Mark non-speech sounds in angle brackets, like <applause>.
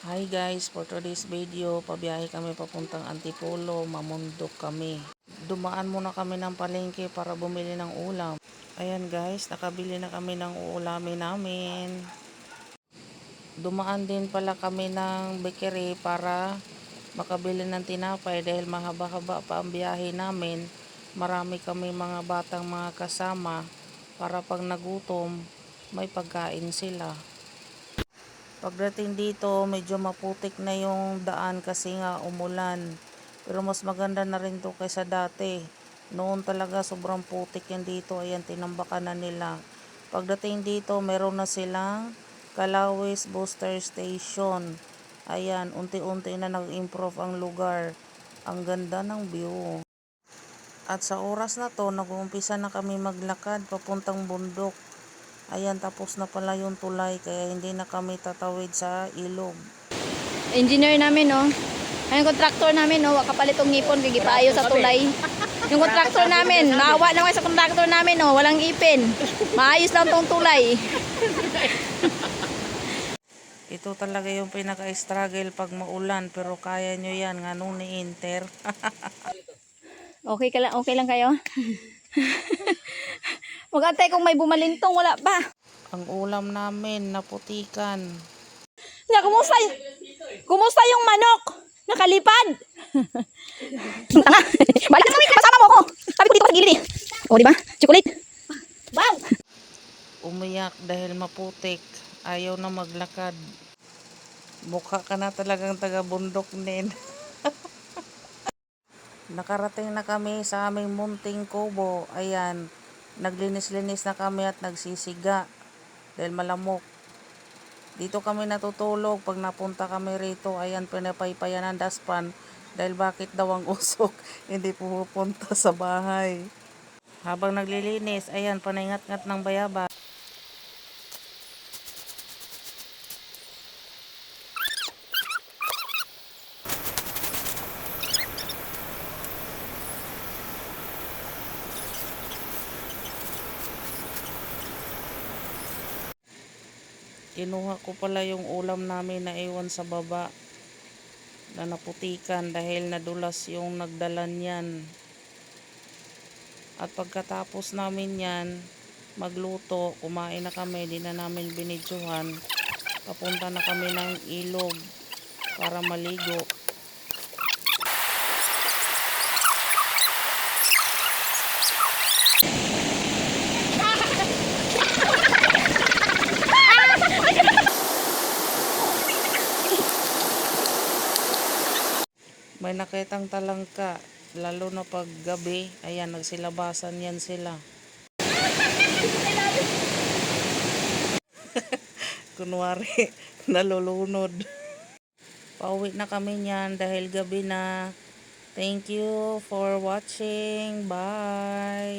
Hi guys, for today's video, pabiyahe kami papuntang Antipolo, mamundok kami. Dumaan muna kami ng palengke para bumili ng ulam. Ayan guys, nakabili na kami ng uulamin namin. Dumaan din pala kami ng bakery para makabili ng tinapay dahil mahaba-haba pa ang biyahe namin. Marami kami mga batang mga kasama para pag nagutom, may pagkain sila. Pagdating dito, medyo maputik na yung daan kasi nga umulan. Pero mas maganda na rin to kaysa dati. Noon talaga sobrang putik yan dito. Ayan, tinambakan na nila. Pagdating dito, meron na silang Kalawis Booster Station. Ayan, unti-unti na nag-improve ang lugar. Ang ganda ng view. At sa oras na to, nag-uumpisa na kami maglakad papuntang bundok. Ayan, tapos na pala yung tulay kaya hindi na kami tatawid sa ilog. engineer namin, no? Ang kontraktor namin, no? Wakapalit tong ngipon, kay gipayo sa tulay. Yung kontraktor namin, maawa naman sa kontraktor namin, no? Walang ipin. Maayos lang tong tulay. Ito talaga yung pinaka-struggle pag maulan pero kaya nyo yan nga nung ni-inter. <laughs> Okay ka lang, okay lang kayo? <laughs> Magantay kung may bumalintong, wala pa. ang ulam namin naputikan. Nya, kumusta? y- Kumusta yung manok? Nakalipad? Tanga. <laughs> Balik ka sa kasama mo ko. Sabi ko dito sa gilid eh. O, di ba? Chocolate. Wow! Umiyak dahil maputik. Ayaw na maglakad. Mukha ka na talagang taga-bundok nin. <laughs> Nakarating na kami sa aming munting kubo. Ayan, naglinis-linis na kami at nagsisiga dahil malamok. Dito kami natutulog pag napunta kami rito. Ayan, pinapaypayan ang daspan dahil bakit daw ang <laughs> usok hindi pupunta sa bahay. Habang naglilinis, ayan, panaingat-ngat ng bayaba. Kinuha ko pala yung ulam namin na iwan sa baba na naputikan dahil nadulas yung nagdala niyan. At pagkatapos namin yan, magluto, kumain na kami, di na namin binidyohan. Papunta na kami ng ilog para maligo. May nakitang talangka, lalo na pag gabi, ayan, nagsilabasan yan sila. <laughs> Kunwari, <laughs> nalulunod. Pauwi na kami niyan dahil gabi na. Thank you for watching. Bye!